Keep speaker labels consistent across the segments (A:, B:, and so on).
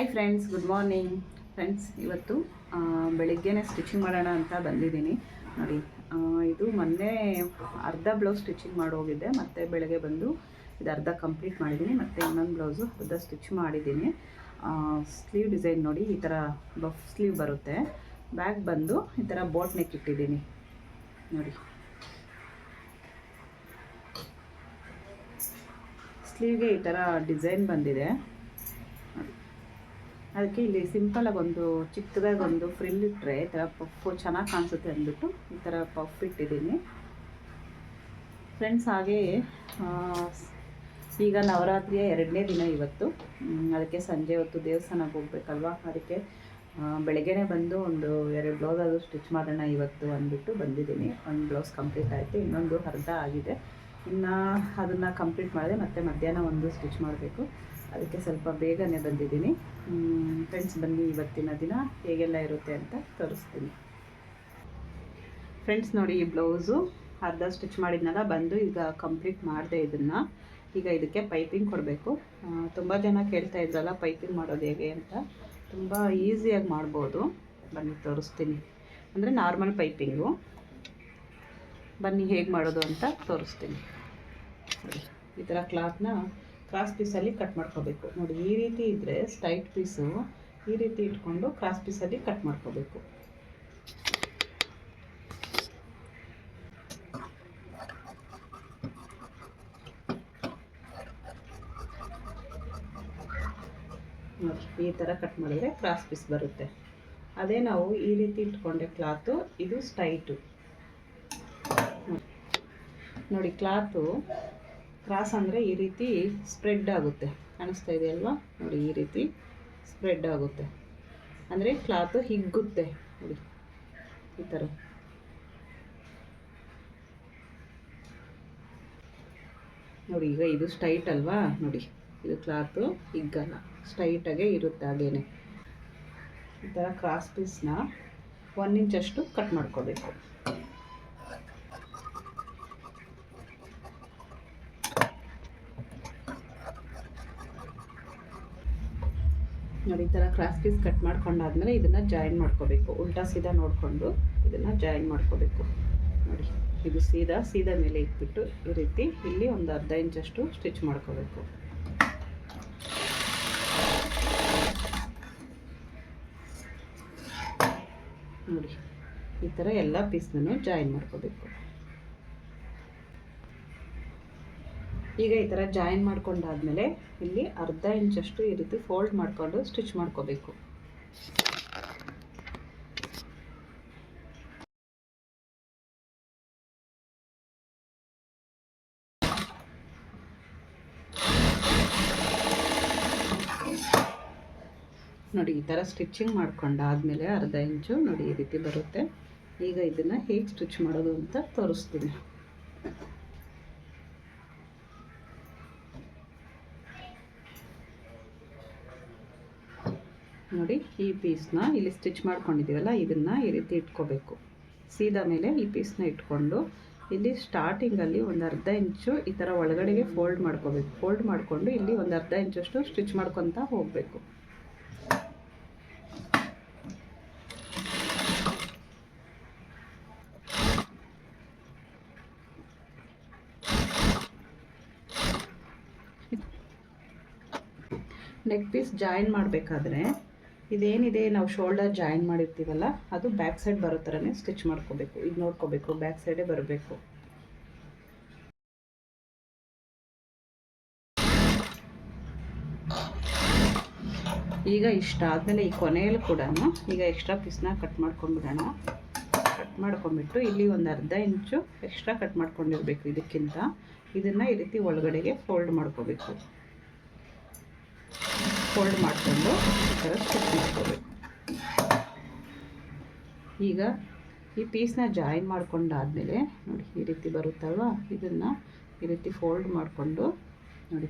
A: Hi friends good morning friends ಇವತ್ತು ಬೆಳಿಗ್ಗೆನೇ stitching ಮಾಡೋಣ ಅಂತ ಬಂದಿದ್ದೀನಿ. ನೋಡಿ ಇದು ಮೊನ್ನೆ ಅರ್ಧ ಬ್ಲೌಸ್ ಸ್ಟಿಚಿಂಗ್ ಮಾಡೋಗಿದ್ದೆ ಮತ್ತು ಬೆಳಗ್ಗೆ ಬಂದು ಇದು ಅರ್ಧ ಕಂಪ್ಲೀಟ್ ಮಾಡಿದ್ದೀನಿ. ಮತ್ತು ಇನ್ನೊಂದು ಬ್ಲೌಸು ಅರ್ಧ ಸ್ಟಿಚ್ ಮಾಡಿದ್ದೀನಿ. ಸ್ಲೀವ್ ಡಿಸೈನ್ ನೋಡಿ, ಈ ಥರ ಬಫ್ ಸ್ಲೀವ್ ಬರುತ್ತೆ. ಬ್ಯಾಗ್ ಬಂದು ಈ ಥರ ಬೋಟ್ ನೆಕ್ ಇಟ್ಟಿದ್ದೀನಿ. ನೋಡಿ. ಸ್ಲೀವ್ಗೆ ಈ ಥರ ಡಿಸೈನ್ ಬಂದಿದೆ. ಅದಕ್ಕೆ ಇಲ್ಲಿ ಸಿಂಪಲಾಗಿ ಒಂದು ಚಿಕ್ಕದಾಗಿ ಒಂದು ಫ್ರಿಲ್ ಇಟ್ಟರೆ ಈ ಥರ ಪಫು ಚೆನ್ನಾಗಿ ಕಾಣಿಸುತ್ತೆ ಅಂದ್ಬಿಟ್ಟು ಈ ಥರ ಪಫ್ ಇಟ್ಟಿದ್ದೀನಿ. ಫ್ರೆಂಡ್ಸ್ ಹಾಗೆ ಈಗ ನವರಾತ್ರಿಯ ಎರಡನೇ ದಿನ ಇವತ್ತು. ಅದಕ್ಕೆ ಸಂಜೆ ಹೊತ್ತು ದೇವಸ್ಥಾನಕ್ಕೆ ಹೋಗ್ಬೇಕಲ್ವಾ? ಅದಕ್ಕೆ ಬೆಳಗ್ಗೆನೇ ಬಂದು ಒಂದು ಎರಡು ಬ್ಲೌಸ್ ಅದು ಸ್ಟಿಚ್ ಮಾಡೋಣ ಇವತ್ತು ಅಂದ್ಬಿಟ್ಟು ಬಂದಿದ್ದೀನಿ. ಒಂದು ಬ್ಲೌಸ್ ಕಂಪ್ಲೀಟ್ ಆಯಿತು, ಇನ್ನೊಂದು ಅರ್ಧ ಆಗಿದೆ. ಇನ್ನು ಅದನ್ನು ಕಂಪ್ಲೀಟ್ ಮಾಡಿದೆ ಮತ್ತು ಮಧ್ಯಾಹ್ನ ಒಂದು ಸ್ಟಿಚ್ ಮಾಡಬೇಕು. ಅದಕ್ಕೆ ಸ್ವಲ್ಪ ಬೇಗನೆ ಬಂದಿದ್ದೀನಿ. ಫ್ರೆಂಡ್ಸ್ ಬನ್ನಿ ಇವತ್ತಿನ ದಿನ. ಹೇಗೆಲ್ಲ ಇರುತ್ತೆ ಅಂತ ತೋರಿಸ್ತೀನಿ. ಫ್ರೆಂಡ್ಸ್ ನೋಡಿ ಈ ಬ್ಲೌಸು ಅರ್ಧ ಸ್ಟಿಚ್ ಮಾಡಿದ್ನಲ್ಲ, ಬಂದು ಈಗ ಕಂಪ್ಲೀಟ್ ಮಾಡಿದೆ ಇದನ್ನು. ಈಗ ಇದಕ್ಕೆ ಪೈಪಿಂಗ್ ಕೊಡಬೇಕು. ತುಂಬ ಜನ ಕೇಳ್ತಾ ಇದ್ರಲ್ಲ ಪೈಪಿಂಗ್ ಮಾಡೋದು ಹೇಗೆ ಅಂತ. ತುಂಬ ಈಸಿಯಾಗಿ ಮಾಡ್ಬೋದು. ಬನ್ನಿ ತೋರಿಸ್ತೀನಿ. ಅಂದರೆ ನಾರ್ಮಲ್ ಪೈಪಿಂಗು ಬನ್ನಿ ಹೇಗೆ ಮಾಡೋದು ಅಂತ ತೋರಿಸ್ತೀನಿ. ಈ ಥರ ಕ್ಲಾತ್ನ ಕ್ರಾಸ್ ಪೀಸಲ್ಲಿ ಕಟ್ ಮಾಡ್ಕೋಬೇಕು. ನೋಡಿ, ಈ ರೀತಿ ಇದ್ದರೆ ಸ್ಟೈಟ್ ಪೀಸು ಈ ರೀತಿ ಇಟ್ಕೊಂಡು ಕ್ರಾಸ್ ಪೀಸಲ್ಲಿ ಕಟ್ ಮಾಡ್ಕೋಬೇಕು. ನೋಡಿ, ಈ ಥರ ಕಟ್ ಮಾಡಿದ್ರೆ ಕ್ರಾಸ್ ಪೀಸ್ ಬರುತ್ತೆ. ಅದೇ ನಾವು ಈ ರೀತಿ ಇಟ್ಕೊಂಡೆ ಕ್ಲಾತು ಇದು ಸ್ಟೈಟು ನೋಡಿ ಕ್ಲಾತು ಕ್ರಾಸ್ ಅಂದರೆ ಈ ರೀತಿ ಸ್ಪ್ರೆಡ್ ಆಗುತ್ತೆ. ಕಾಣಿಸ್ತಾ ಇದೆಯಲ್ವಾ ನೋಡಿ, ಈ ರೀತಿ ಸ್ಪ್ರೆಡ್ ಆಗುತ್ತೆ. ಅಂದರೆ ಕ್ಲಾತು ಹಿಗ್ಗುತ್ತೆ. ನೋಡಿ, ಈ ಥರ ನೋಡಿ, ಈಗ ಇದು ಸ್ಟೈಟ್ ಅಲ್ವಾ? ನೋಡಿ, ಇದು ಕ್ಲಾತು ಹಿಗ್ಗಲ್ಲ. ಸ್ಟೈಟಾಗೆ ಇರುತ್ತೆ ಹಾಗೇನೆ. ಈ ಥರ ಕ್ರಾಸ್ ಪೀಸ್ನ ಒನ್ ಇಂಚಷ್ಟು ಕಟ್ ಮಾಡ್ಕೋಬೇಕು. ನೋಡಿ, ಈ ಥರ ಕ್ರಾಸ್ ಪೀಸ್ ಕಟ್ ಮಾಡ್ಕೊಂಡಾದ್ಮೇಲೆ ಇದನ್ನು ಜಾಯಿನ್ ಮಾಡ್ಕೋಬೇಕು. ಉಲ್ಟಾ ಸೀದಾ ನೋಡಿಕೊಂಡು ಇದನ್ನು ಜಾಯಿನ್ ಮಾಡ್ಕೋಬೇಕು. ನೋಡಿ, ಇದು ಸೀದಾ ಸೀದಾ ಮೇಲೆ ಇಟ್ಬಿಟ್ಟು ಈ ರೀತಿ ಇಲ್ಲಿ ಒಂದು ಅರ್ಧ ಇಂಚಷ್ಟು ಸ್ಟಿಚ್ ಮಾಡ್ಕೋಬೇಕು. ನೋಡಿ, ಈ ಥರ ಎಲ್ಲ ಪೀಸ್ನೂ ಜಾಯಿನ್ ಮಾಡ್ಕೋಬೇಕು. ಈಗ ಈ ಥರ ಜಾಯಿನ್ ಮಾಡ್ಕೊಂಡಾದ್ಮೇಲೆ ಇಲ್ಲಿ ಅರ್ಧ ಇಂಚಷ್ಟು ಈ ರೀತಿ ಫೋಲ್ಡ್ ಮಾಡಿಕೊಂಡು ಸ್ಟಿಚ್ ಮಾಡ್ಕೋಬೇಕು. ನೋಡಿ, ಈ ಥರ ಸ್ಟಿಚಿಂಗ್ ಮಾಡ್ಕೊಂಡಾದ್ಮೇಲೆ ಅರ್ಧ ಇಂಚು ನೋಡಿ ಈ ರೀತಿ ಬರುತ್ತೆ. ಈಗ ಇದನ್ನು ಹೇಗೆ ಸ್ಟಿಚ್ ಮಾಡೋದು ಅಂತ ತೋರಿಸ್ತೀನಿ. ನೋಡಿ, ಈ ಪೀಸ್ನ ಇಲ್ಲಿ ಸ್ಟಿಚ್ ಮಾಡ್ಕೊಂಡಿದ್ದೀವಲ್ಲ, ಇದನ್ನು ಈ ರೀತಿ ಇಟ್ಕೋಬೇಕು. ಸೀದಾ ಮೇಲೆ ಈ ಪೀಸ್ನ ಇಟ್ಕೊಂಡು, ಇಲ್ಲಿ ಸ್ಟಾರ್ಟಿಂಗಲ್ಲಿ ಒಂದು ಅರ್ಧ ಇಂಚು ಈ ಥರ ಒಳಗಡೆಗೆ ಫೋಲ್ಡ್ ಮಾಡ್ಕೋಬೇಕು. ಫೋಲ್ಡ್ ಮಾಡಿಕೊಂಡು ಇಲ್ಲಿ ಒಂದು ಅರ್ಧ ಇಂಚಷ್ಟು ಸ್ಟಿಚ್ ಮಾಡ್ಕೊತಾ ಹೋಗಬೇಕು. ನೆಕ್ ಪೀಸ್ ಜಾಯಿನ್ ಮಾಡಬೇಕಾದ್ರೆ ಇದೇನಿದೆ, ನಾವು ಶೋಲ್ಡರ್ ಜಾಯಿನ್ ಮಾಡಿರ್ತೀವಲ್ಲ, ಅದು ಬ್ಯಾಕ್ ಸೈಡ್ ಬರೋ ಥರನೇ ಸ್ಟಿಚ್ ಮಾಡ್ಕೋಬೇಕು. ಇದು ನೋಡ್ಕೋಬೇಕು ಬ್ಯಾಕ್ ಸೈಡೇ ಬರಬೇಕು. ಈಗ ಇಷ್ಟ ಆದಮೇಲೆ ಈ ಕೊನೆಯಲ್ಲಿ ಕೂಡ ಈಗ ಎಕ್ಸ್ಟ್ರಾ ಪೀಸ್ನ ಕಟ್ ಮಾಡ್ಕೊಂಡ್ಬಿಡೋಣ. ಕಟ್ ಮಾಡ್ಕೊಂಡ್ಬಿಟ್ಟು ಇಲ್ಲಿ ಒಂದು ಅರ್ಧ ಇಂಚು ಎಕ್ಸ್ಟ್ರಾ ಕಟ್ ಮಾಡ್ಕೊಂಡಿರಬೇಕು ಇದಕ್ಕಿಂತ. ಇದನ್ನು ಈ ರೀತಿ ಒಳಗಡೆಗೆ ಫೋಲ್ಡ್ ಮಾಡ್ಕೋಬೇಕು. ಫೋಲ್ಡ್ ಮಾಡಿಕೊಂಡು ಈ ಥರ ಸ್ಟಿಚ್ ಮಾಡ್ಕೋಬೇಕು ಈಗ ಈ ಪೀಸ್ನ ಜಾಯಿನ್ ಮಾಡ್ಕೊಂಡಾದಮೇಲೆ ನೋಡಿ ಈ ರೀತಿ ಬರುತ್ತಲ್ವ? ಇದನ್ನು ಈ ರೀತಿ ಫೋಲ್ಡ್ ಮಾಡಿಕೊಂಡು ನೋಡಿ.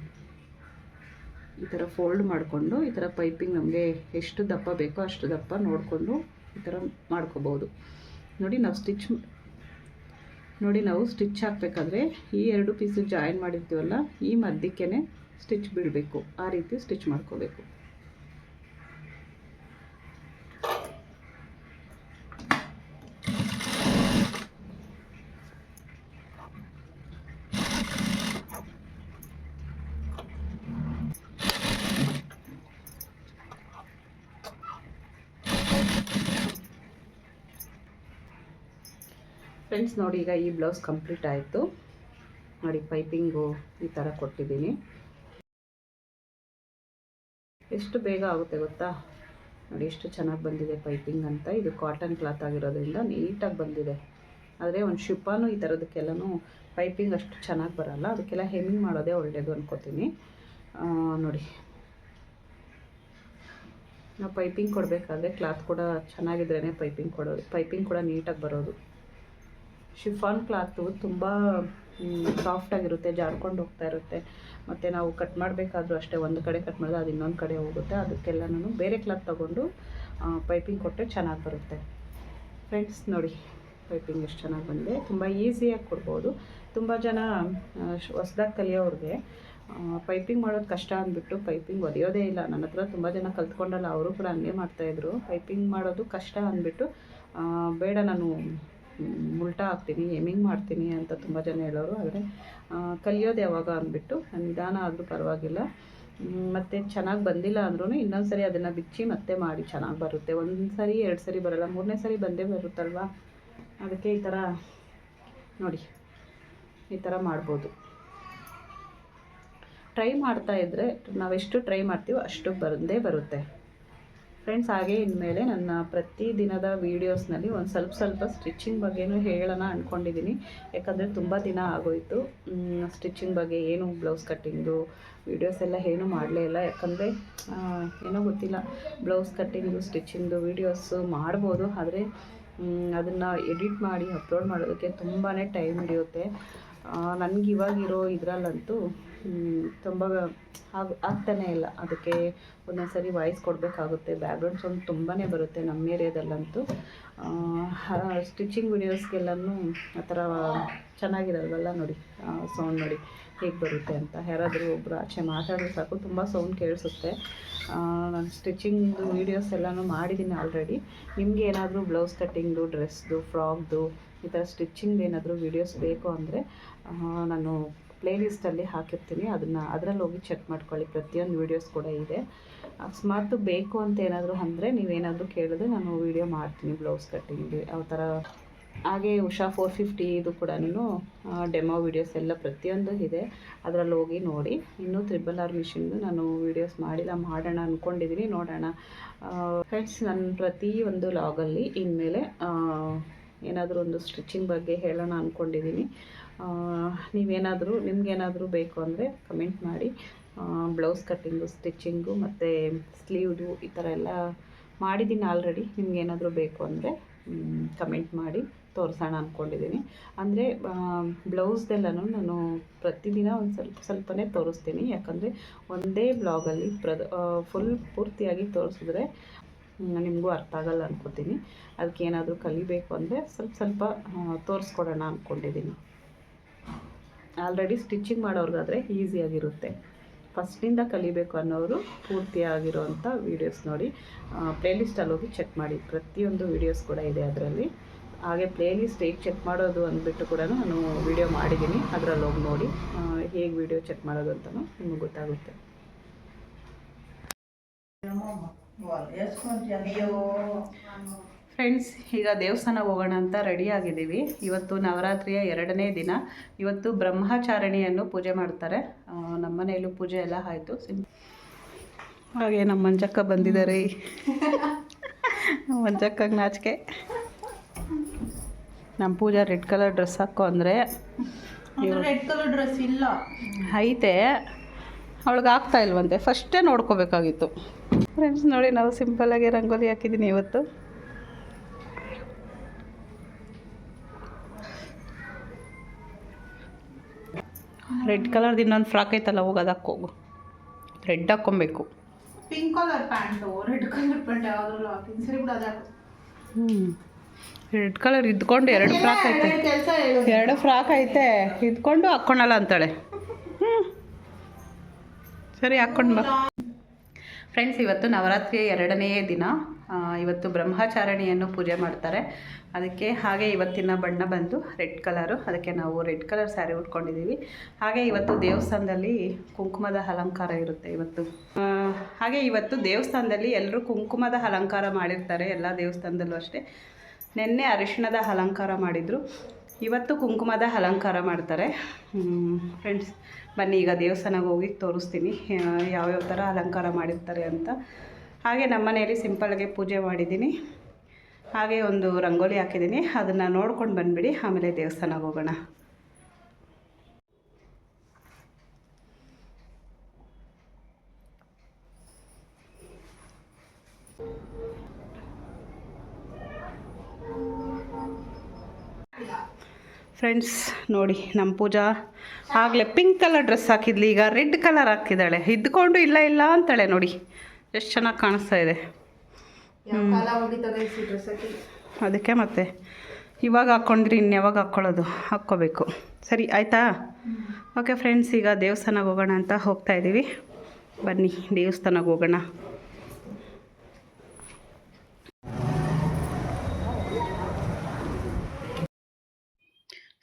A: ಈ ಥರ ಫೋಲ್ಡ್ ಮಾಡಿಕೊಂಡು ಈ ಥರ ಪೈಪಿಂಗ್ ನಮಗೆ ಎಷ್ಟು ದಪ್ಪ ಬೇಕೋ ಅಷ್ಟು ದಪ್ಪ ನೋಡಿಕೊಂಡು ಈ ಥರ ಮಾಡ್ಕೋಬೋದು. ನೋಡಿ ನಾವು ಸ್ಟಿಚ್ ನೋಡಿ ನಾವು ಸ್ಟಿಚ್ ಹಾಕಬೇಕಾದ್ರೆ ಈ ಎರಡು ಪೀಸು ಜಾಯಿನ್ ಮಾಡಿರ್ತೀವಲ್ಲ, ಈ ಮಧ್ಯಕ್ಕೇ ಸ್ಟಿಚ್ ಬಿಡಬೇಕು. ಆ ರೀತಿ ಸ್ಟಿಚ್ ಮಾಡ್ಕೋಬೇಕು. ಫ್ರೆಂಡ್ಸ್ ನೋಡಿ ಈಗ ಈ ಬ್ಲೌಸ್ ಕಂಪ್ಲೀಟ್ ಆಯಿತು. ನೋಡಿ ಪೈಪಿಂಗು ಈ ಥರ ಕೊಟ್ಟಿದ್ದೀನಿ. ಎಷ್ಟು ಬೇಗ ಆಗುತ್ತೆ ಗೊತ್ತಾ? ನೋಡಿ, ಎಷ್ಟು ಚೆನ್ನಾಗಿ ಬಂದಿದೆ ಪೈಪಿಂಗ್ ಅಂತ. ಇದು ಕಾಟನ್ ಕ್ಲಾತ್ ಆಗಿರೋದ್ರಿಂದ ನೀಟಾಗಿ ಬಂದಿದೆ. ಆದರೆ ಒಂದು ಶಿಪ್ಪಾನು ಈ ಥರದಕ್ಕೆಲ್ಲನೂ ಪೈಪಿಂಗ್ ಅಷ್ಟು ಚೆನ್ನಾಗಿ ಬರಲ್ಲ. ಅದಕ್ಕೆಲ್ಲ ಹೆಮ್ಮಿಂಗ್ ಮಾಡೋದೇ ಒಳ್ಳೆಯದು ಅಂದ್ಕೋತೀನಿ ನೋಡಿ. ನಾವು ಪೈಪಿಂಗ್ ಕೊಡಬೇಕಾದ್ರೆ ಕ್ಲಾತ್ ಕೂಡ ಚೆನ್ನಾಗಿದ್ರೇ ಪೈಪಿಂಗ್ ಕೊಡೋದು. ಪೈಪಿಂಗ್ ಕೂಡ ನೀಟಾಗಿ ಬರೋದು. ಶಿಫಾನ್ ಕ್ಲಾತು ತುಂಬ ಸಾಫ್ಟಾಗಿರುತ್ತೆ ಜಾರ್ಕೊಂಡು ಹೋಗ್ತಾ ಇರುತ್ತೆ. ಮತ್ತು ನಾವು ಕಟ್ ಮಾಡಬೇಕಾದ್ರೂ ಅಷ್ಟೇ ಒಂದು ಕಡೆ ಕಟ್ ಮಾಡಿದ್ರೆ ಅದು ಇನ್ನೊಂದು ಕಡೆ ಹೋಗುತ್ತೆ. ಅದಕ್ಕೆಲ್ಲನೂ ಬೇರೆ ಕ್ಲಾತ್ ತೊಗೊಂಡು ಪೈಪಿಂಗ್ ಕೊಟ್ಟರೆ ಚೆನ್ನಾಗಿ ಬರುತ್ತೆ. ಫ್ರೆಂಡ್ಸ್ ನೋಡಿ ಪೈಪಿಂಗ್ ಎಷ್ಟು ಚೆನ್ನಾಗಿ ಬಂದಿದೆ. ತುಂಬ ಈಸಿಯಾಗಿ ಕೊಡ್ಬೋದು. ತುಂಬ ಜನ ಹೊಸ್ದಾಗಿ ಕಲಿಯೋರಿಗೆ ಪೈಪಿಂಗ್ ಮಾಡೋದು ಕಷ್ಟ ಅಂದ್ಬಿಟ್ಟು ಪೈಪಿಂಗ್ ಒದೆಯೋದೇ ಇಲ್ಲ. ನನ್ನ ಹತ್ರ ತುಂಬ ಜನ ಕಲ್ತ್ಕೊಂಡಲ್ಲ, ಅವರು ಕೂಡ ಹಂಗೆ ಮಾಡ್ತಾಯಿದ್ರು ಪೈಪಿಂಗ್ ಮಾಡೋದು ಕಷ್ಟ ಅಂದ್ಬಿಟ್ಟು ಬೇಡ ನಾನು ಉಲ್ಟಾ ಆಗ್ತೀನಿ ಏಮಿಂಗ್ ಮಾಡ್ತೀನಿ ಅಂತ ತುಂಬ ಜನ ಹೇಳೋರು. ಆದರೆ ಕಲಿಯೋದು ಯಾವಾಗ ಅಂದ್ಬಿಟ್ಟು ನಿಧಾನ ಆದರೂ ಪರವಾಗಿಲ್ಲ. ಮತ್ತು ಚೆನ್ನಾಗಿ ಬಂದಿಲ್ಲ ಅಂದ್ರೂ ಇನ್ನೊಂದು ಸರಿ ಅದನ್ನು ಬಿಚ್ಚಿ ಮತ್ತೆ ಮಾಡಿ ಚೆನ್ನಾಗಿ ಬರುತ್ತೆ. ಒಂದು ಸರಿ ಎರಡು ಸರಿ ಬರೋಲ್ಲ, ಮೂರನೇ ಸರಿ ಬಂದೇ ಬರುತ್ತಲ್ವ? ಅದಕ್ಕೆ ಈ ಥರ ನೋಡಿ, ಈ ಥರ ಮಾಡ್ಬೋದು. ಟ್ರೈ ಮಾಡ್ತಾ ಇದ್ದರೆ ನಾವೆಷ್ಟು ಟ್ರೈ ಮಾಡ್ತೀವೋ ಅಷ್ಟು ಬಂದೇ ಬರುತ್ತೆ. ಫ್ರೆಂಡ್ಸ್, ಹಾಗೆ ಇನ್ಮೇಲೆ ನನ್ನ ಪ್ರತಿ ದಿನದ ವೀಡಿಯೋಸ್ನಲ್ಲಿ ಒಂದು ಸ್ವಲ್ಪ ಸ್ವಲ್ಪ ಸ್ಟಿಚಿಂಗ್ ಬಗ್ಗೆನೂ ಹೇಳೋಣ ಅಂದ್ಕೊಂಡಿದ್ದೀನಿ ಯಾಕಂದರೆ ತುಂಬ ದಿನ ಆಗೋಯಿತು. ಸ್ಟಿಚಿಂಗ್ ಬಗ್ಗೆ ಏನು ಬ್ಲೌಸ್ ಕಟ್ಟಿಂಗು ವೀಡಿಯೋಸ್ ಎಲ್ಲ ಏನೂ ಮಾಡಲೇ ಇಲ್ಲ. ಯಾಕಂದರೆ ಏನೋ ಗೊತ್ತಿಲ್ಲ. ಬ್ಲೌಸ್ ಕಟ್ಟಿಂಗು ಸ್ಟಿಚಿಂಗು ವೀಡಿಯೋಸು ಮಾಡ್ಬೋದು. ಆದರೆ ಅದನ್ನು ಎಡಿಟ್ ಮಾಡಿ, ಅಪ್ಲೋಡ್ ಮಾಡೋದಕ್ಕೆ ತುಂಬಾ ಟೈಮ್ ಹಿಡಿಯುತ್ತೆ. ನನಗಿವಾಗಿರೋ ಇದರಲ್ಲಂತೂ ತುಂಬ ಆಗ, ಆಗ್ತಾನೇ ಇಲ್ಲ. ಅದಕ್ಕೆ ಒಂದೊಂದು ಸರಿ ವಾಯ್ಸ್ ಕೊಡಬೇಕಾಗುತ್ತೆ. ಬ್ಯಾಕ್ಗ್ರೌಂಡ್ ಸೌಂಡ್ ತುಂಬಾ ಬರುತ್ತೆ ನಮ್ಮ ಏರಿಯಾದಲ್ಲಂತೂ ಸ್ಟಿಚಿಂಗ್ ವಿಡಿಯೋಸ್ಗೆಲ್ಲೂ ಆ ಥರ ಚೆನ್ನಾಗಿರಲ್ವಲ್ಲ ನೋಡಿ. ಸೌಂಡ್ ನೋಡಿ ಹೇಗೆ ಬರುತ್ತೆ ಅಂತ. ಯಾರಾದರೂ ಒಬ್ಬರು ಆಚೆ ಮಾತಾಡಿದ್ರೆ ಸಾಕು, ತುಂಬ ಸೌಂಡ್ ಕೇಳಿಸುತ್ತೆ. ನಾನು ಸ್ಟಿಚಿಂಗ್ ವೀಡಿಯೋಸ್ ಎಲ್ಲನೂ ಮಾಡಿದ್ದೀನಿ ಆಲ್ರೆಡಿ ನಿಮಗೆ ಏನಾದರೂ ಬ್ಲೌಸ್ ಕಟ್ಟಿಂಗ್ದು ಡ್ರೆಸ್ದು ಫ್ರಾಕ್ದು ಈ ಥರ ಸ್ಟಿಚಿಂಗ್ ಏನಾದರೂ ವೀಡಿಯೋಸ್ ಬೇಕು ಅಂದರೆ ನಾನು ಪ್ಲೇಲಿಸ್ಟಲ್ಲಿ ಹಾಕಿರ್ತೀನಿ. ಅದನ್ನು ಅದರಲ್ಲಿ ಹೋಗಿ ಚೆಕ್ ಮಾಡ್ಕೊಳ್ಳಿ. ಪ್ರತಿಯೊಂದು ವೀಡಿಯೋಸ್ ಕೂಡ ಇದೆ. ಅಕಸ್ಮಾತ್ ಬೇಕು ಅಂತ ಏನಾದರೂ ಅಂದರೆ ನೀವೇನಾದರೂ ಕೇಳಿದ್ರೆ ನಾನು ವೀಡಿಯೋ ಮಾಡ್ತೀನಿ ಬ್ಲೌಸ್ ಕಟ್ಟಿಂಗ್. ಯಾವ ಥರ ಹಾಗೆ ಉಷಾ ಫೋರ್ ಫಿಫ್ಟಿ ಇದು ಕೂಡ ಡೆಮೋ ವೀಡಿಯೋಸ್ ಎಲ್ಲ ಪ್ರತಿಯೊಂದು ಇದೆ. ಅದರಲ್ಲಿ ಹೋಗಿ ನೋಡಿ. ಇನ್ನೂ ತ್ರಿಬಲ್ ಆರ್ ಮಿಷಿನ್ದು ನಾನು ವೀಡಿಯೋಸ್ ಮಾಡಿಲ್ಲ, ಮಾಡೋಣ ಅಂದ್ಕೊಂಡಿದ್ದೀನಿ ನೋಡೋಣ. ಫ್ರೆಂಡ್ಸ್ ನನ್ನ ಪ್ರತಿ ಒಂದು ಲಾಗಲ್ಲಿ ಇನ್ಮೇಲೆ ಏನಾದರೂ ಒಂದು ಸ್ಟಿಚಿಂಗ್ ಬಗ್ಗೆ ಹೇಳೋಣ ಅಂದ್ಕೊಂಡಿದ್ದೀನಿ ನೀವೇನಾದರೂ, ನಿಮ್ಗೇನಾದರೂ ಬೇಕು ಅಂದರೆ ಕಮೆಂಟ್ ಮಾಡಿ. ಬ್ಲೌಸ್ ಕಟ್ಟಿಂಗು ಸ್ಟಿಚಿಂಗು ಮತ್ತು ಸ್ಲೀವ್ದು ಈ ಥರ ಎಲ್ಲ ಮಾಡಿದ್ದೀನಿ ಆಲ್ರೆಡಿ ನಿಮಗೇನಾದರೂ ಬೇಕು ಅಂದರೆ ಕಮೆಂಟ್ ಮಾಡಿ ತೋರಿಸೋಣ ಅಂದ್ಕೊಂಡಿದ್ದೀನಿ ಅಂದರೆ ಬ್ಲೌಸ್ದೆಲ್ಲನೂ ನಾನು ಪ್ರತಿದಿನ ಒಂದು ಸ್ವಲ್ಪ, ಸ್ವಲ್ಪನೇ ತೋರಿಸ್ತೀನಿ. ಯಾಕಂದರೆ ಒಂದೇ ಬ್ಲಾಗಲ್ಲಿ ಪ್ರದ ಫುಲ್ ಪೂರ್ತಿಯಾಗಿ ತೋರಿಸಿದ್ರೆ ನಿಮಗೂ ಅರ್ಥ ಆಗಲ್ಲ ಅನ್ಕೋತೀನಿ. ಅದಕ್ಕೆ ಏನಾದರೂ ಕಲಿಬೇಕು ಅಂದರೆ ಸ್ವಲ್ಪ ಸ್ವಲ್ಪ ತೋರಿಸ್ಕೊಡೋಣ ಅಂದ್ಕೊಂಡಿದ್ದೀನಿ ಆಲ್ರೆಡಿ ಸ್ಟಿಚಿಂಗ್ ಮಾಡೋರಿಗಾದರೆ ಈಸಿಯಾಗಿರುತ್ತೆ ಫಸ್ಟಿಂದ ಕಲಿಬೇಕು ಅನ್ನೋರು ಪೂರ್ತಿಯಾಗಿರುವಂಥ ವೀಡಿಯೋಸ್ ನೋಡಿ. ಪ್ಲೇಲಿಸ್ಟಲ್ಲಿ ಹೋಗಿ ಚೆಕ್ ಮಾಡಿ. ಪ್ರತಿಯೊಂದು ವೀಡಿಯೋಸ್ ಕೂಡ ಇದೆ ಅದರಲ್ಲಿ. ಹಾಗೆ ಪ್ಲೇಲಿಸ್ಟ್ ಹೇಗೆ ಚೆಕ್ ಮಾಡೋದು ಅಂದ್ಬಿಟ್ಟು ಕೂಡ ನಾನು ವೀಡಿಯೋ ಮಾಡಿದ್ದೀನಿ. ಅದರಲ್ಲಿ ಹೋಗಿ ನೋಡಿ. ಹೇಗೆ ವೀಡಿಯೋ ಚೆಕ್ ಮಾಡೋದು ಅಂತಲೂ ನಿಮಗೆ ಗೊತ್ತಾಗುತ್ತೆ. ಫ್ರೆಂಡ್ಸ್ ಈಗ ದೇವಸ್ಥಾನ ಹೋಗೋಣ ಅಂತ ರೆಡಿ ಆಗಿದ್ದೀವಿ. ಇವತ್ತು ನವರಾತ್ರಿಯ ಎರಡನೇ ದಿನ. ಇವತ್ತು ಬ್ರಹ್ಮಚಾರಣಿಯನ್ನು ಪೂಜೆ ಮಾಡ್ತಾರೆ. ನಮ್ಮ ಮನೆಯಲ್ಲೂ ಪೂಜೆ ಎಲ್ಲ ಆಯಿತು. ಸಿಂ ಹಾಗೆ ನಮ್ಮ ಮಂಜಕ್ಕ ಬಂದಿದ್ದಾರೆ. ನಮ್ಮ ಮಂಜಕ್ಕಾಗ ನಾಚಿಕೆ. ನಮ್ಮ ಪೂಜಾ ರೆಡ್ ಕಲರ್ ಡ್ರೆಸ್ ಹಾಕೋ ಅಂದರೆ
B: ರೆಡ್ ಕಲರ್ ಡ್ರೆಸ್ ಇಲ್ಲ.
A: ಐತೆ. ಅವಳಿಗೆ ಆಗ್ತಾ ಇಲ್ವಂತೆ. ಫಸ್ಟೇ ನೋಡ್ಕೋಬೇಕಾಗಿತ್ತು. ಫ್ರೆಂಡ್ಸ್ ನೋಡಿ ನಾವು ಸಿಂಪಲ್ಲಾಗಿ ರಂಗೋಲಿ ಹಾಕಿದ್ದೀನಿ ಇವತ್ತು. ರೆಡ್ ಕಲರ್ದು ಇನ್ನೊಂದು ಫ್ರಾಕ್ ಐತಲ್ಲ ಹೋಗಿ ಅದಕ್ಕೆ ಹೋಗು. Red ಹಾಕ್ಕೊಬೇಕು.
B: Pink colour pant red colour pant ಯಾವ್ದ್ರಲ್ಲ ಸರಿ ಬಿಡು
A: ಹ್ಞೂ ರೆಡ್ ಕಲರ್ ಇದ್ಕೊಂಡು ಎರಡು ಫ್ರಾಕ್ ಐತೆ. ಎರಡು ಫ್ರಾಕ್ ಐತೆ. ಇದ್ಕೊಂಡು ಹಾಕ್ಕೊಳಲ್ಲ ಅಂತಾಳೆ. ಹ್ಞೂ ಸರಿ ಹಾಕ್ಕೊಂಡು ಬಾ. ಫ್ರೆಂಡ್ಸ್ ಇವತ್ತು ನವರಾತ್ರಿಯ ಎರಡನೇ ದಿನ. ಇವತ್ತು ಬ್ರಹ್ಮಚಾರಣಿಯನ್ನು ಪೂಜೆ ಮಾಡ್ತಾರೆ. ಅದಕ್ಕೆ ಹಾಗೆ ಇವತ್ತಿನ ಬಣ್ಣ ಬಂದು ರೆಡ್ ಕಲರು. ಅದಕ್ಕೆ ನಾವು ರೆಡ್ ಕಲರ್ ಸ್ಯಾರಿ ಉಟ್ಕೊಂಡಿದ್ದೀವಿ. ಹಾಗೆ ಇವತ್ತು ದೇವಸ್ಥಾನದಲ್ಲಿ ಕುಂಕುಮದ ಅಲಂಕಾರ ಇರುತ್ತೆ ಇವತ್ತು. ಹಾಗೆ ಇವತ್ತು ದೇವಸ್ಥಾನದಲ್ಲಿ ಎಲ್ಲರೂ ಕುಂಕುಮದ ಅಲಂಕಾರ ಮಾಡಿರ್ತಾರೆ. ಎಲ್ಲ ದೇವಸ್ಥಾನದಲ್ಲೂ ಅಷ್ಟೇ. ನಿನ್ನೆ ಅರಿಶಿಣದ ಅಲಂಕಾರ ಮಾಡಿದರು. ಇವತ್ತು ಕುಂಕುಮದ ಅಲಂಕಾರ ಮಾಡ್ತಾರೆ. ಫ್ರೆಂಡ್ಸ್ ಬನ್ನಿ, ಈಗ ದೇವಸ್ಥಾನಕ್ಕೆ ಹೋಗಿ ತೋರಿಸ್ತೀನಿ. ಯಾವ್ಯಾವ ಥರ ಅಲಂಕಾರ ಮಾಡಿರ್ತಾರೆ ಅಂತ. ಹಾಗೆ ನಮ್ಮ ಮನೆಯಲ್ಲಿ ಸಿಂಪಲ್ಗೆ ಪೂಜೆ ಮಾಡಿದ್ದೀನಿ. ಹಾಗೆ ಒಂದು ರಂಗೋಲಿ ಹಾಕಿದ್ದೀನಿ. ಅದನ್ನು ನೋಡ್ಕೊಂಡು ಬಂದುಬಿಡಿ. ಆಮೇಲೆ ದೇವಸ್ಥಾನಕ್ಕೆ ಹೋಗೋಣ. ಫ್ರೆಂಡ್ಸ್ ನೋಡಿ ನಮ್ಮ ಪೂಜಾ ಆಗಲೇ ಪಿಂಕ್ ಕಲರ್ ಡ್ರೆಸ್ ಹಾಕಿದ್ಲಿ. ಈಗ ರೆಡ್ ಕಲರ್ ಹಾಕಿದ್ದಾಳೆ ಇದ್ಕೊಂಡು ಇಲ್ಲ ಇಲ್ಲ ಅಂತಾಳೆ ನೋಡಿ. ಎಷ್ಟು ಚೆನ್ನಾಗಿ ಕಾಣಿಸ್ತಾ ಇದೆ. ಅದಕ್ಕೆ ಮತ್ತೆ ಇವಾಗ ಹಾಕ್ಕೊಂಡ್ರಿ ಇನ್ಯಾವಾಗ ಹಾಕ್ಕೊಳ್ಳೋದು ಹಾಕ್ಕೋಬೇಕು. ಸರಿ ಆಯಿತಾ? ಓಕೆ ಫ್ರೆಂಡ್ಸ್ ಈಗ ದೇವಸ್ಥಾನಕ್ಕೆ ಹೋಗೋಣ ಅಂತ ಹೋಗ್ತಾ ಇದ್ದೀವಿ ಬನ್ನಿ ದೇವಸ್ಥಾನಕ್ಕೆ ಹೋಗೋಣ.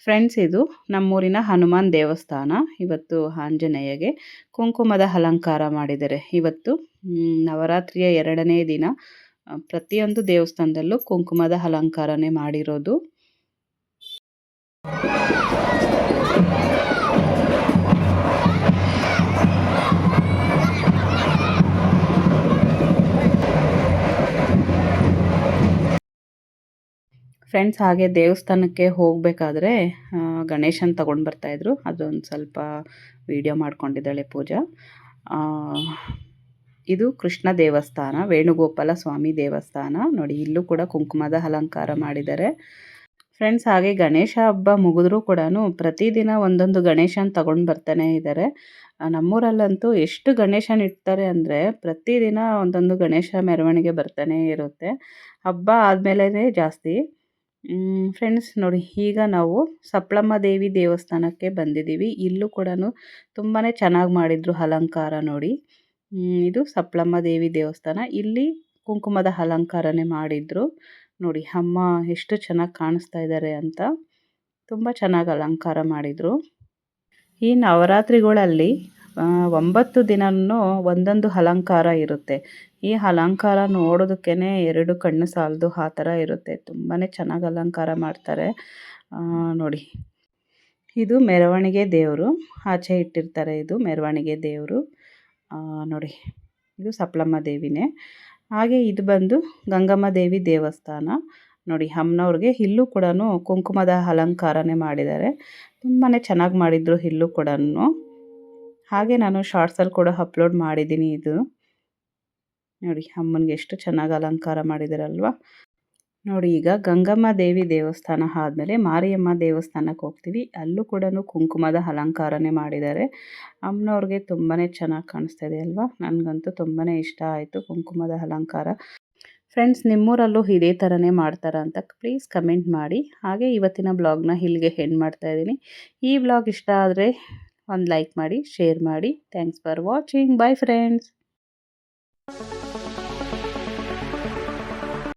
A: ಫ್ರೆಂಡ್ಸ್, ಇದು ನಮ್ಮೂರಿನ ಹನುಮಾನ್ ದೇವಸ್ಥಾನ. ಇವತ್ತು ಆಂಜನೇಯಗೆ ಕುಂಕುಮದ ಅಲಂಕಾರ ಮಾಡಿದ್ದಾರೆ. ಇವತ್ತು ನವರಾತ್ರಿಯ ಎರಡನೇ ದಿನ ಪ್ರತಿಯೊಂದು ದೇವಸ್ಥಾನದಲ್ಲೂ ಕುಂಕುಮದ ಅಲಂಕಾರನೇ ಮಾಡಿರೋದು. ಫ್ರೆಂಡ್ಸ್ ಹಾಗೆ ದೇವಸ್ಥಾನಕ್ಕೆ ಹೋಗಬೇಕಾದ್ರೆ ಗಣೇಶನ್ ತಗೊಂಡು ಬರ್ತಾಯಿದ್ರು ಅದೊಂದು ಸ್ವಲ್ಪ ವಿಡಿಯೋ ಮಾಡ್ಕೊಂಡಿದ್ದಾಳೆ ಪೂಜಾ. ಇದು ಕೃಷ್ಣ ದೇವಸ್ಥಾನ, ವೇಣುಗೋಪಾಲ ಸ್ವಾಮಿ ದೇವಸ್ಥಾನ. ನೋಡಿ, ಇಲ್ಲೂ ಕೂಡ ಕುಂಕುಮದ ಅಲಂಕಾರ ಮಾಡಿದ್ದಾರೆ. ಫ್ರೆಂಡ್ಸ್ ಹಾಗೆ ಗಣೇಶ ಹಬ್ಬ ಮುಗಿದ್ರೂ ಕೂಡ ಪ್ರತಿದಿನ ಒಂದೊಂದು ಗಣೇಶನ ತಗೊಂಡು ಬರ್ತಾನೆ ಇದ್ದಾರೆ ನಮ್ಮೂರಲ್ಲಂತೂ ಎಷ್ಟು ಗಣೇಶನ ಇಡ್ತಾರೆ ಅಂದರೆ ಪ್ರತಿದಿನ ಒಂದೊಂದು ಗಣೇಶ ಮೆರವಣಿಗೆ ಬರ್ತಾನೆ ಇರುತ್ತೆ. ಹಬ್ಬ ಆದಮೇಲೆ ಜಾಸ್ತಿ. ಫ್ರೆಂಡ್ಸ್ ನೋಡಿ, ಈಗ ನಾವು ಸಪ್ಲಮ್ಮ ದೇವಿ ದೇವಸ್ಥಾನಕ್ಕೆ ಬಂದಿದ್ದೀವಿ. ಇಲ್ಲೂ ಕೂಡ ತುಂಬಾ ಚೆನ್ನಾಗಿ ಮಾಡಿದ್ರು ಅಲಂಕಾರ ನೋಡಿ. ಇದು ಸಪ್ಲಮ್ಮ ದೇವಿ ದೇವಸ್ಥಾನ. ಇಲ್ಲಿ ಕುಂಕುಮದ ಅಲಂಕಾರನೇ ಮಾಡಿದ್ರು. ನೋಡಿ, ಅಮ್ಮ ಎಷ್ಟು ಚೆನ್ನಾಗಿ ಕಾಣಿಸ್ತಾ ಇದ್ದಾರೆ ಅಂತ. ತುಂಬ ಚೆನ್ನಾಗಿ ಅಲಂಕಾರ ಮಾಡಿದರು. ಈ ನವರಾತ್ರಿಗಳಲ್ಲಿ ಒಂಬತ್ತು ದಿನನೂ ಒಂದೊಂದು ಅಲಂಕಾರ ಇರುತ್ತೆ. ಈ ಅಲಂಕಾರ ನೋಡೋದಕ್ಕೇ ಎರಡು ಕಣ್ಣು ಸಾಲದು ಆ ಥರ ಇರುತ್ತೆ. ತುಂಬಾ ಚೆನ್ನಾಗಿ ಅಲಂಕಾರ ಮಾಡ್ತಾರೆ. ನೋಡಿ. ಇದು ಮೆರವಣಿಗೆ ದೇವರು. ಆಚೆ ಇಟ್ಟಿರ್ತಾರೆ ಇದು ಮೆರವಣಿಗೆ ದೇವರು. ನೋಡಿ. ಇದು ಸಪ್ಲಮ್ಮ ದೇವಿನೇ. ಹಾಗೆ ಇದು ಬಂದು ಗಂಗಮ್ಮ ದೇವಿ ದೇವಸ್ಥಾನ. ನೋಡಿ, ಅಮ್ಮನವ್ರಿಗೆ ಇಲ್ಲೂ ಕೂಡ ಕುಂಕುಮದ ಅಲಂಕಾರನೇ ಮಾಡಿದ್ದಾರೆ. ತುಂಬಾ ಚೆನ್ನಾಗಿ ಮಾಡಿದ್ರು ಇಲ್ಲೂ ಕೂಡ ಹಾಗೆ ನಾನು ಶಾರ್ಟ್ಸಲ್ಲಿ ಕೂಡ ಅಪ್ಲೋಡ್ ಮಾಡಿದ್ದೀನಿ ಇದು. ನೋಡಿ, ಅಮ್ಮನಿಗೆ ಎಷ್ಟು ಚೆನ್ನಾಗಿ ಅಲಂಕಾರ ಮಾಡಿದಾರಲ್ವ. ನೋಡಿ, ಈಗ ಗಂಗಮ್ಮ ದೇವಿ ದೇವಸ್ಥಾನ ಆದಮೇಲೆ ಮಾರಿಯಮ್ಮ ದೇವಸ್ಥಾನಕ್ಕೆ ಹೋಗ್ತೀವಿ. ಅಲ್ಲೂ ಕೂಡ ಕುಂಕುಮದ ಅಲಂಕಾರನೇ ಮಾಡಿದ್ದಾರೆ. ಅಮ್ಮನವ್ರಿಗೆ ತುಂಬಾ ಚೆನ್ನಾಗಿ ಕಾಣಿಸ್ತಾ ಇದೆ ಅಲ್ವಾ? ನನಗಂತೂ ತುಂಬಾ ಇಷ್ಟ ಆಯಿತು ಕುಂಕುಮದ ಅಲಂಕಾರ. ಫ್ರೆಂಡ್ಸ್, ನಿಮ್ಮೂರಲ್ಲೂ ಇದೇ ಥರನೇ ಮಾಡ್ತಾರಾ ಅಂತ ಪ್ಲೀಸ್ ಕಮೆಂಟ್ ಮಾಡಿ. ಹಾಗೆ ಇವತ್ತಿನ ಬ್ಲಾಗ್ನ ಇಲ್ಲಿಗೆ ಹೆಂಡ್ ಮಾಡ್ತಾ ಇದ್ದೀನಿ. ಈ ಬ್ಲಾಗ್ ಇಷ್ಟ ಆದರೆ ಒಂದು ಲೈಕ್ ಮಾಡಿ ಶೇರ್ ಮಾಡಿ. Thanks for watching bye friends